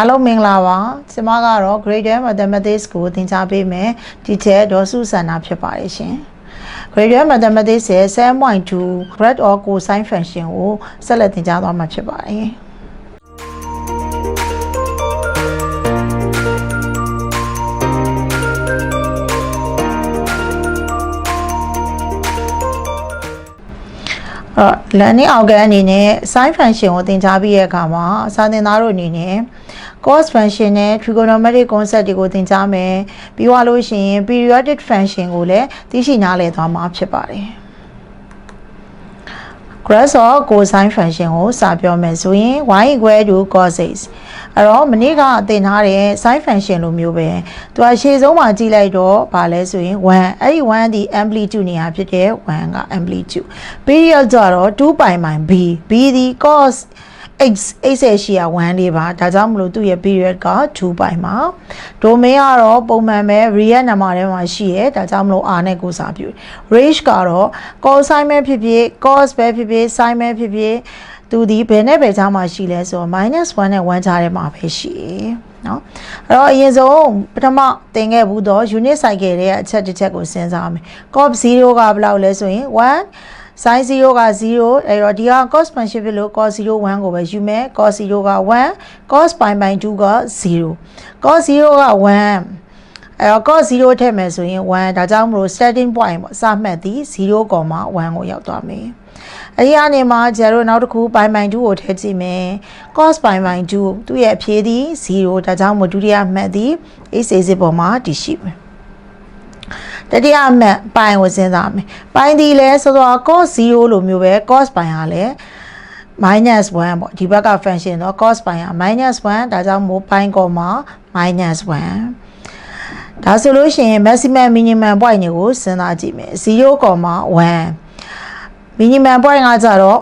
အားလုံးမင်္ဂလာပါကျွန်မကတော့ Grade Mathematics ကိုသင်ကြားပေးမယ် Teacher ဒေါ်စုစန္ဒဖြစ်ပါတယ်ရှင် Grade Mathematics ရဲ့7.2 grad or cosine function ကိုဆက်လက်သင်ကြားသွားမှာဖြစ်ပါတယ် အဲ့တော့ learning outcome အနေနဲ့ sin function ကိုသင်ကြားပြီးတဲ့အခါမှာစာသင်သားတို့အနေနဲ့ cos function နဲ့ trigonometric concept တွေကိုသင်ကြားမယ်ပြီးသွားလို့ရှိရင် periodic function ကိုလည်းသိရှိနားလည်သွားမှာဖြစ်ပါတယ် graph of cosine function ကိုစာပြောမယ်ဆိုရင် y equal to cos x အဲ့တော့မနေ့ကသင်ထားတဲ့ sin function လိုမျိုးပဲသူကရှေ့ဆုံးမှာကြည့်လိုက်တော့ဗာလဲဆိုရင်1အဲ့ဒီ1ဒီ amplitude နေရာဖြစ်တဲ့1က amplitude period ကြတော့2 pi မိုင် b b ဒီ cos 8 8ဆယ်ရှိရ1လေးပါဒါကြောင့်မလို့သူ့ရဲ့ period က2ပိုင်းမှာ domain ကတော့ပုံမှန်ပဲ real number ထဲမှာရှိရဲဒါကြောင့်မလို့ r နဲ့ကိုစားပြု range ကတော့ cos sign ပဲဖြစ်ဖြစ် cos ပဲဖြစ်ဖြစ် sin ပဲဖြစ်ဖြစ်သူဒီဘယ်နဲ့ဘယ်ကြားမှာရှိလဲဆိုတော့ -1 နဲ့1ကြားထဲမှာပဲရှိနော်အဲ့တော့အရင်ဆုံးပထမသင်ခဲ့ဘူးတော့ unit cycle တွေရဲ့အချက်တစ်ချက်ကိုစဉ်းစားမယ် cos 0ကဘယ်လောက်လဲဆိုရင်1 sin 0က0အဲ့တော့ဒီက cos function ဖြစ်လို့ cos 0 1ကိုပဲယူမယ် cos 0က1 cos pi by 2က0 cos 0က1အဲ့တော့ cos 0ထည့်မယ်ဆိုရင်1ဒါကြောင့်မလို့ starting point ပေါ့စမှတ်သည်0.1ကိုရောက်သွားမယ်အဲ့ဒီအနေမှာကျတော့နောက်တစ်ခု pi by 2ကိုထည့်ကြည့်မယ် cos pi by 2သူ့ရဲ့အဖြေသည်0ဒါကြောင့်မို့ဒုတိယမှတ်သည် x axis ပေါ်မှာတည်ရှိမယ် တတိယမှတ်ပိုင်းကိုစဉ်းစားမယ်ပိုင်းဒီလဲဆိုတော့ cos 0လို့မျိုးပဲ cos ပိုင်းကလည်း minus 1ပေါ့ဒီဘက်က function တော့ cos ပိုင်းက minus 1ဒါကြောင့်မို့ပိုင်းကောမှာ minus 1ဒါဆိုလို့ရှိရင် maximum minimum point တွေကိုစဉ်းစားကြည့်မယ်0.1 minimum point ကကြတော့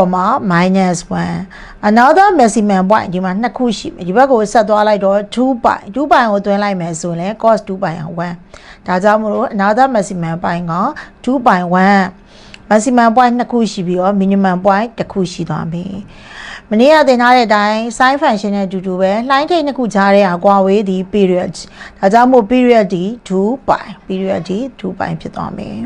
1, minus 1 another maximum point ဒီမှာနှစ်ခုရှိမယ်ဒီဘက်ကိုဆက်သွားလိုက်တော့2 pi 2 pi ကိုသွင်းလိုက်မယ်ဆိုရင် cos 2 pi က1 ဒါကြောင့်မလို့ another maximum point က2 pi 1 maximum point နှစ်ခုရှိပြီးတော့ minimum point တစ်ခုရှိသွားပြီမနေ့ကသင်ထားတဲ့အတိုင်း sin function နဲ့အတူတူပဲလှိုင်းထိပ်နှစ်ခုကြားထဲကကွာဝေးသည် period ဒါကြောင့်မို့ period ဒီ2 pi period ဒီ2 pi ဖြစ်သွားမယ်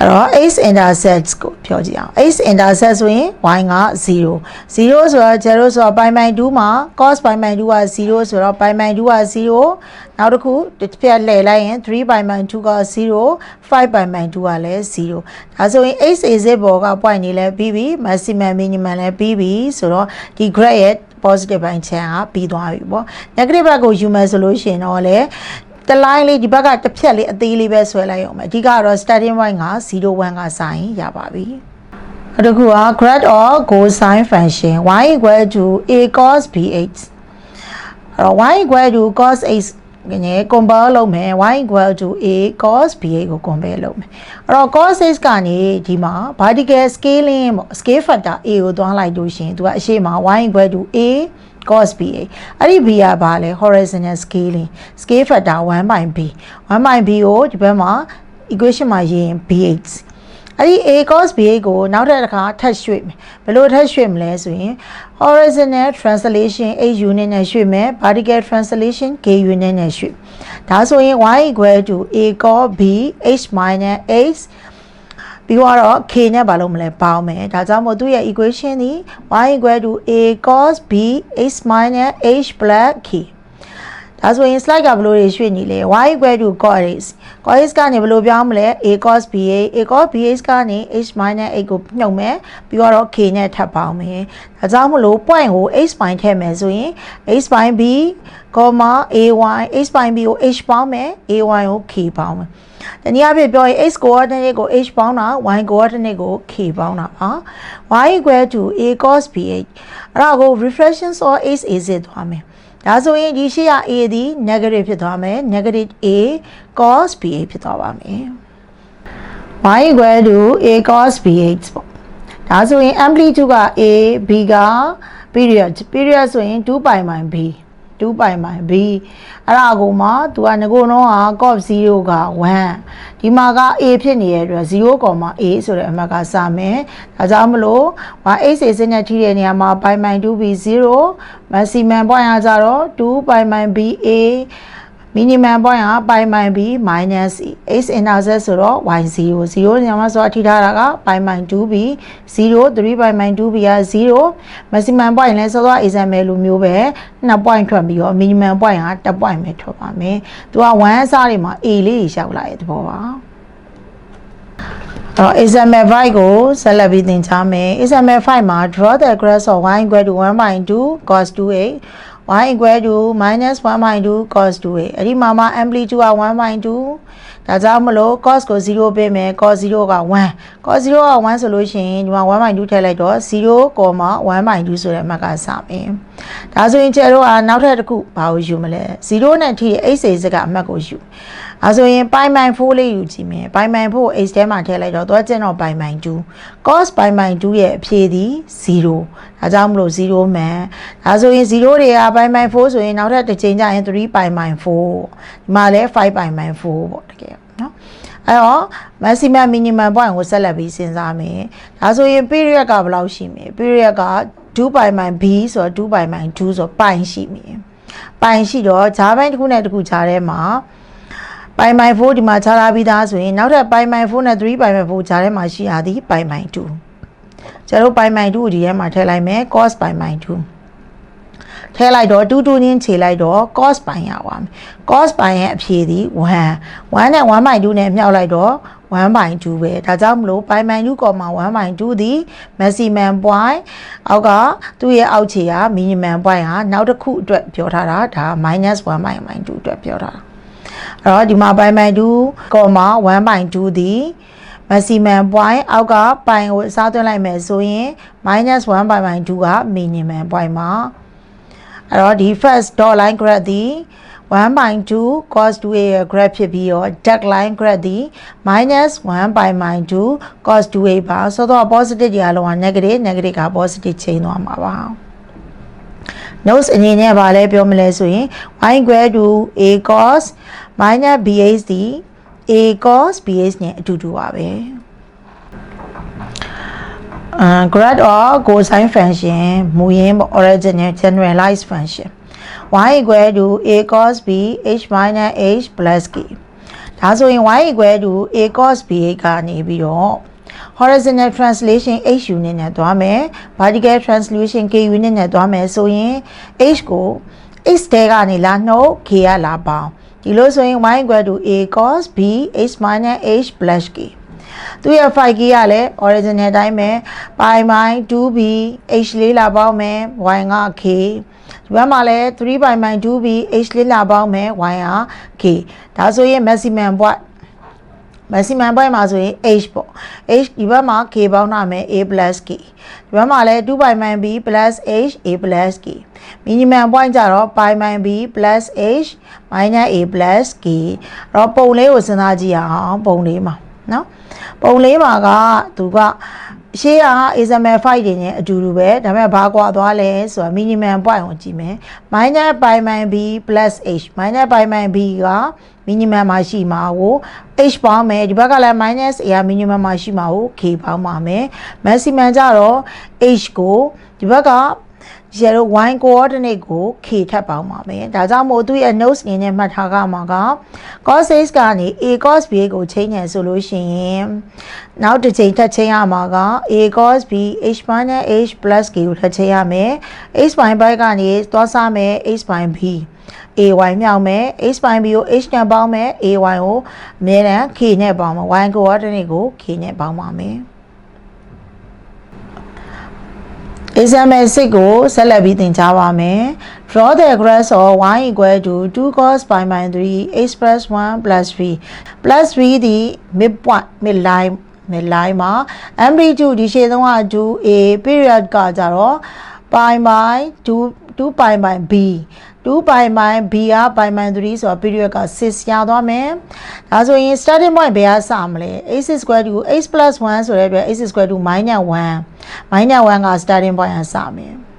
အဲ့တော့ x intersects ကိုပြောကြည့်အောင် x intersect ဆိုရင် y က0 0ဆိုတော့0ဆိုတော့ pi by 2မှာ cos pi by 2က0ဆိုတော့ pi by 2က0နောက်တစ်ခုတစ်ပြက်လှည့်လိုက်ရင်3 pi by 2က0 5 pi by 2ကလည်း0ဒါဆိုရင် x is ဘောက point နေလဲပြီးပြီ maximum minimum လည်းပြီးပြီဆိုတော့ဒီ graph ရဲ့ positive ဘိုင်းချမ်းကပြီးသွားပြီပေါ့ negative ဘက်ကိုယူမယ်ဆိုလို့ရှိရင်တော့လေ တလိုင်းလေးဒီဘက်ကတစ်ဖြက်လေးအသေးလေးပဲဆွဲလိုက်အောင်မယ်အဓိကတော့ starting point က01ကစာရင်ရပါပြီအဲ့ဒါက grad or cosine function y equal to a cos bx အဲ့တော့ y equal to cos x ငယ် compare လုပ်မယ် y equal to a cos bx ကို compare လုပ်မယ်အဲ့တော့ cos x ကနေဒီမှာ vertical scaling ပေါ့ scale factor a ကိုသွားလိုက်လို့ရှိရင်သူကအရှိမ y equal to a cos b a အဲ့ဒီ b ကဘာလဲ horizontal scaling scale factor 1 by b 1 by b ကိုဒီဘက်မှာ equation မှာရေးရင် bh အဲ့ဒီ a cos b ကိုနောက်ထပ်တစ်ခါထပ်ရွှေ့မယ်ဘယ်လိုထပ်ရွှေ့မလဲဆိုရင် horizontal translation h unit နဲ့ရွှေ့မယ် vertical translation k unit နဲ့ရွှေ့ဒါဆိုရင် y equal to a cos b h minus h ပြီးတော့ k နဲ့ဘာလို့မလဲပေါင်းမယ်ဒါကြောင့်မို့သူ့ရဲ့ equation ဒီ y equal to a cos b h minus h plus k ဒါဆိုရင် slide ကဘယ်လိုတွေရွှေ့နေလဲ y equal to cos x cos x ကနေဘယ်လိုပြောင်းမလဲ a cos b a a cos b h ကနေ h minus h ကိုညှုံမယ်ပြီးတော့ k နဲ့ထပ်ပေါင်းမယ်ဒါကြောင့်မလို့ point ကို h point ထည့်မယ်ဆိုရင် h point b, a1 h point b ကို h ပေါင်းမယ် a1 ကို k ပေါင်းမယ် တနည်းအားဖြင့်ပြောရင် x coordinate ကို h ပေါင်းတာ y coordinate ကို k ပေါင်းတာပါ y equal to a cos bh အဲ့ဒါကို reflection of h is သွားမယ်ဒါဆိုရင်ဒီရှိရ a ဒီ negative ဖြစ်သွားမယ် negative a cos bh ဖြစ်သွားပါမယ် y equal to a cos bh ပေါ့ဒါဆိုရင် amplitude က a b က period period ဆိုရင်2 pi by b 2ပိုင်ပိုင် b အဲ့ဒါကိုမှသူကငကိုတော့က cos 0က1ဒီမှာက a ဖြစ်နေတဲ့အတွက် 0.a ဆိုတဲ့အမှတ်ကစမယ်ဒါကြောင့်မလို့ဘာ a စေစနဲ့ထိတဲ့နေရာမှာပိုင်ပိုင် 2b 0 maximum point ကကြတော့2ပိုင်ပိုင် b a minimum point က pi by b minus x intercept ဆိုတော့ y 0 0ညမှာဆိုအထိထားတာက pi by 2b 0 3 pi by 2b က0 maximum point လဲဆိုတော့ example လိုမျိုးပဲ2 point ထွက်ပြီးတော့ minimum point က1 point ပဲထွက်ပါမယ်သူက1အစားတွေမှာ a လေးရှောက်လာတဲ့သဘောပါတော့ example 5ကိုဆက်လက်ပြီးသင်ကြားမယ် example 5မှာ draw the graph of y equal to 1 by 2 cos 2a y equal to minus 1 by 2 cos 2a အဲ့ဒီမှာမှာ amplitude က1 by 2ဒါကြောင့်မလို့ cos ကို0ပေးမယ် cos 0က1 cos 0က1ဆိုလို့ရှိရင်ဒီမှာ1 by 2ထည့်လိုက်တော့0.1 by 2ဆိုတဲ့အမှတ်ကစမယ်ဒါဆိုရင်ကျတော့နောက်ထပ်တစ်ခုဘာကိုယူမလဲ0နဲ့ထိတဲ့ x စိတ်ကအမှတ်ကိုယူအဲဆိုရင် pi by 4လေးယူကြည့်မယ် pi by 4 x ထဲမှာထည့်လိုက်တော့သွားကျင်တော့ pi by 2 cos pi by 2ရဲ့အဖြေသည်0 ဒါကြောင့်မလို့0မှန်ဒါဆိုရင်0တွေက pi by 4ဆိုရင်နောက်ထပ်တစ်ချိန်ကျရင်3 pi by 4ဒီမှာလည်း5 pi by 4ပေါ့တကယ်နော်အဲ့တော့ maximum minimum point ကိုဆက်လက်ပြီးစဉ်းစားမယ်ဒါဆိုရင် period ကဘယ်လောက်ရှိမလဲ period က2 pi by b ဆိုတော့2 pi by 2ဆိုတော့ pi ရှိမယ် pi ရှိတော့ဂျားပိုင်းတစ်ခုနဲ့တစ်ခုဂျားထဲမှာပိုင်မိုင်4ဒီမှာခြားထားပြီးသားဆိုရင်နောက်ထပ်ပိုင်မိုင်4နဲ့3ပိုင်မိုင်4ဂျားထဲမှာရှိရသည်ပိုင်မိုင်2 ကျတို့ပိုင်မိုင်2ကိုဒီထဲမှာထည့်လိုက်မယ် cos ပိုင်မိုင်2ထည့်လိုက်တော့တူတူချင်းခြေလိုက်တော့ cos ပိုင်ရပါမယ် cos ပိုင်ရဲ့အဖြေသည်1 1နဲ့1 by 2နဲ့မြောက်လိုက်တော့1 by 2ပဲဒါကြောင့်မလို့ pi by 2 1 by 2သည် maximum point အောက်ကသူ့ရဲ့အောက်ခြေက minimum point ဟာနောက်တစ်ခုအတွက်ပြောထားတာဒါ minus 1 by 2အတွက်ပြောထားတာအဲ့တော့ဒီမှာ pi by 2 1 by 2သည် maximum point အောက်ကပိုင်ကိုအစားသွင်းလိုက်မယ်ဆိုရင် minus 1 by 2က minimum point မှာအဲ့တော့ဒီ first dot line graph သည်1 by 2 cos 2a ရဲ့ graph ဖြစ်ပြီးတော့ dark line graph သည် minus 1 by 2 cos 2a ပါဆိုတော့ positive တွေအလုံးက negative negative က positive ချိန်သွားမှာပါ notes အနေနဲ့ဗာလဲပြောမလဲဆိုရင် y equal to a cos minus bh ဒီ a cos bh နဲ့အတူတူပါပဲအာ grad or cosine function မူရင်းပေါ့ original generalized function y equal to a cos b h minus h plus k ဒါဆိုရင် y equal to a cos b h ကနေပြီးတော့ horizontal translation h unit နဲ့သွားမယ် vertical translation k unit နဲ့သွားမယ်ဆိုရင် h ကို x တဲကနေလာနှုတ် k ကလာပေါင်း ဒီလိုဆိုရင် y equal to a cos b h minus h plus k သူရဲ့ 5k ကလည်း original အတိုင်းပဲ pi by 2b h လေးလာပေါင်းမယ် y က k ဒီဘက်မှာလည်း3 pi by 2b h လေးလာပေါင်းမယ် y က k ဒါဆိုရင် maximum point မစီမံပွဲမှာဆိုရင် h ပေါ့ h ဒီဘက်မှာ k ပေါင်းထားမယ် a plus k ဒီဘက်မှာလည်း2 by min b plus h a plus k မီနီမမ် point ကြတော့ by min b plus h minus a plus k တော့ပုံလေးကိုစဉ်းစားကြည့်အောင်ပုံလေးမှာနော်ပုံလေးမှာကသူက ရှေးက example 5တွေနဲ့အတူတူပဲဒါပေမဲ့ဘာကွာသွားလဲဆိုတာ minimum point ကိုကြည့်မယ် minus pi by b h minus pi by b က minimum မှာရှိမှာကို h ပေါင်းမယ်ဒီဘက်ကလည်း minus a က minimum မှာရှိမှာကို k ပေါင်းပါမယ် maximum ကြတော့ h ကိုဒီဘက်က ရတော့ y coordinate ကို k ထပ်ပေါင်းပါမယ်ဒါကြောင့်မို့သူရဲ့ notes အနေနဲ့မှတ်ထားကြမှာက cos x ကနေ a cos b ကိုချိန်နေဆိုလို့ရှိရင်နောက်တစ်ချိန်ထပ်ချိန်ရမှာက a cos b h minus h plus k ကိုထပ်ချိန်ရမယ် h ပိုင်းဘက်ကနေသွားစားမယ် h ပိုင်း b ay မြောက်မယ် h ပိုင်း b ကို h နဲ့ပေါင်းမယ် ay ကိုအမြဲတမ်း k နဲ့ပေါင်းမယ် y coordinate ကို k နဲ့ပေါင်းပါမယ် example 6ကိုဆက်လက်ပြီးသင်ကြားပါမယ် draw the graph of y equal to 2 cos pi by 3 x plus 1 plus 3 plus 3ဒီ mid point mid line mid line မှာ amplitude ဒီရှေ့ဆုံးက 2a period ကကြတော့ pi by 2 2 pi by b 2 pi by b က pi by 3ဆိုတော့ period က6ရသွားမယ်။ဒါဆိုရင် starting point ဘယ်ကစမလဲ x square to x plus 1ဆိုတဲ့အတွက် x square to -1 minus 1က starting point ကစမယ်။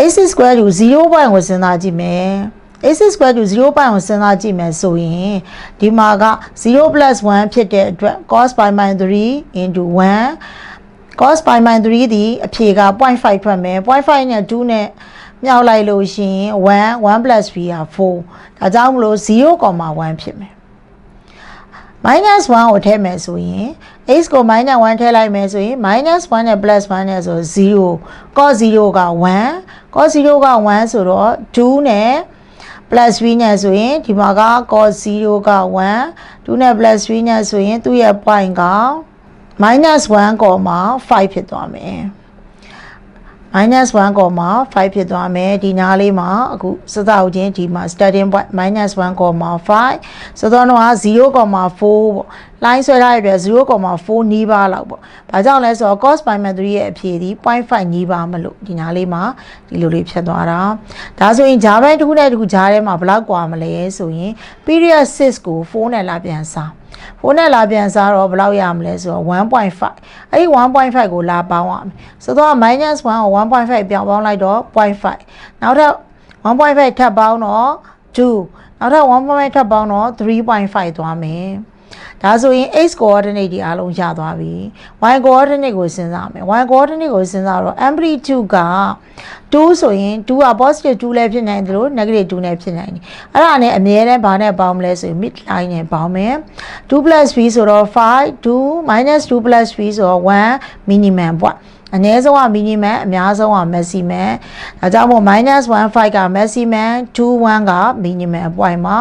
AC square ကို0ဘိုင်ကိုစဉ်းစားကြည့်မယ် AC square ကို0ဘိုင်ကိုစဉ်းစားကြည့်မယ်ဆိုရင်ဒီမှာက0 1ဖြစ်တဲ့အတွက် cos pi minus 3 into 1 cos pi minus 3ဒီအဖြေက0.5ထွက်မယ်0.5နဲ့2နဲ့မြောက်လိုက်လို့ရှိရင်1 1 plus 3က4ဒါကြောင့်မလို့0.1ဖြစ်မယ် minus 1ကိုထည့်မယ်ဆိုရင် x ကို minus 1ထည့်လိုက်မယ်ဆိုရင် minus 1နဲ့ plus 1နဲ့ဆို0 cos 0က1 cos 0က1ဆိုတော့2နဲ့ plus 3နဲ့ဆိုရင်ဒီမှာက cos 0က1 2နဲ့ plus 3နဲ့ဆိုရင်သူ့ရဲ့ point က minus 1.5ဖြစ်သွားမယ် minus 1.5ဖြစ်သွားမယ်ဒီနားလေးမှာအခုစသဟုတ်ချင်းဒီမှာ starting point minus 1.5ဆိုတော့တော့0.4ပေါ့line ဆွဲထားရတဲ့အတွက်0.4နီးပါးလောက်ပေါ့။ဘာကြောင့်လဲဆိုတော့ cos pi minus 3ရဲ့အဖြေဒီ0.5နီးပါးမလို့ဒီနားလေးမှာဒီလိုလေးဖြတ်သွားတာ။ဒါဆိုရင်ဂျားပိုင်းတစ်ခုနဲ့တစ်ခုဂျားထဲမှာဘယ်လောက်กว่าမလဲဆိုရင် period 6ကို4နဲ့လာပြန်စား။4နဲ့လာပြန်စားတော့ဘယ်လောက်ရမလဲဆိုတော့1.5အဲ့ဒီ1.5ကိုလာပေါင်းရမယ်ဆိုတော့ minus 1ကို1.5ပြောင်းပေါင်းလိုက်တော့0.5နောက်ထပ်1.5ထပ်ပေါင်းတော့2နောက်ထပ်1.5ထပ်ပေါင်းတော့3.5သွားမယ် ဒါဆိုရင် x coordinate ဒီအားလုံးရသွားပြီ y coordinate ကိုစဉ်းစားမယ် y coordinate ကိုစဉ်းစားတော့ amplitude က2ဆိုရင်2က positive 2လည်းဖြစ်နိုင်တယ်လို့ negative 2လည်းဖြစ်နိုင်တယ်အဲ့ဒါနဲ့အမြဲတမ်းဘာနဲ့ပေါင်းမလဲဆိုရင် mid line နဲ့ပေါင်းမယ်2 plus b ဆိုတော့5 2 minus 2 plus b ဆိုတော့1 minimum ပေါ့အနည်းဆုံးက minimum အများဆုံးက maximum ဒါကြောင့်မို့ -1 5 က maximum 2 1က minimum အပွိုင်မှာ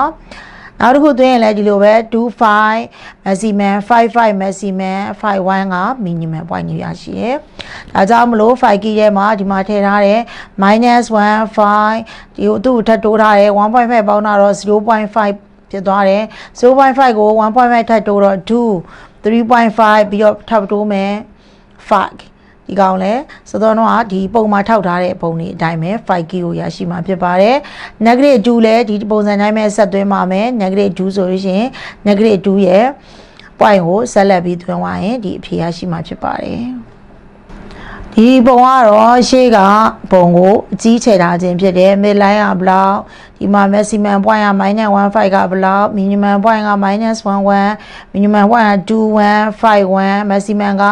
နောက်တစ်ခုသွင်းရင်လည်းဒီလိုပဲ2 5 maximum 5 5 maximum 5 1က minimum point ညရရှိရယ်ဒါကြောင့်မလို့5 key ထဲမှာဒီမှာထည့်ထားတယ် -1 5 ဒီကိုသူ့ကိုထပ်တိုးထားတယ်1.5ပေါင်းတာတော့0.5ဖြစ်သွားတယ်0.5ကို1.5ထပ်တိုးတော့2 3.5ပြီးတော့ထပ်တိုးမယ်5 ဒီကောင်လဲဆိုတော့တော့ဒီပုံမှာထောက်ထားတဲ့ပုံတွေအတိုင်းပဲ 5k ကိုရရှိမှာဖြစ်ပါတယ် negative 2လဲဒီပုံစံတိုင်းပဲဆက်သွင်းပါမယ် negative 2ဆိုလို့ရှိရင် negative 2ရဲ့ point ကိုဆက်လက်ပြီးသွင်းသွားရင်ဒီအဖြေရရှိမှာဖြစ်ပါတယ် ဒီပုံကတော့ရှေ့ကပုံကိုအကြီးချဲထားခြင်းဖြစ်တယ် mid line ကဘလောက်ဒီမှာ maximum point က -15 ကဘလောက် minimum point က -11 minimum point က2151 maximum က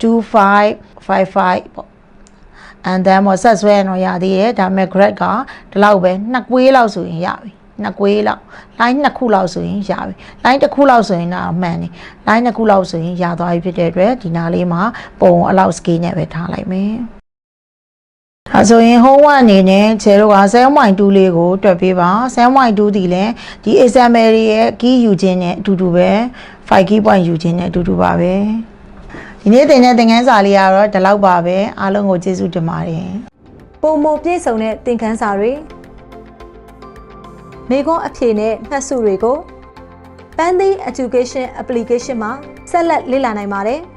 2555ပေါ့ and then မဆက်ဆွဲရင်တော့ရသေးတယ်ဒါပေမဲ့ grade ကဒီလောက်ပဲနှစ်ကွေးလောက်ဆိုရင်ရပြီ နှစ်ကွေးလောက် line နှစ်ခုလောက်ဆိုရင်ရပြီ line တစ်ခုလောက်ဆိုရင်တော့မှန်တယ် line နှစ်ခုလောက်ဆိုရင်ရသွားပြီဖြစ်တဲ့အတွက်ဒီနားလေးမှာပုံအလောက် scale နဲ့ပဲထားလိုက်မယ်ဒါဆိုရင် home 1အနေနဲ့ခြေတို့က 7.2 လေးကိုတွက်ပေးပါ7.2ဒီလည်းဒီ XML ရဲ့ key ယူခြင်းနဲ့အတူတူပဲ5 key point ယူခြင်းနဲ့အတူတူပါပဲဒီနေ့သင်တဲ့သင်ခန်းစာလေးကတော့ဒီလောက်ပါပဲအားလုံးကိုကျေးဇူးတင်ပါတယ်ပုံမပြည့်စုံတဲ့သင်ခန်းစာတွေ မိခွန်းအဖြေနဲ့မှတ်စုတွေကို Pandy Education Application မှာဆက်လက်လေ့လာနိုင်ပါတယ်။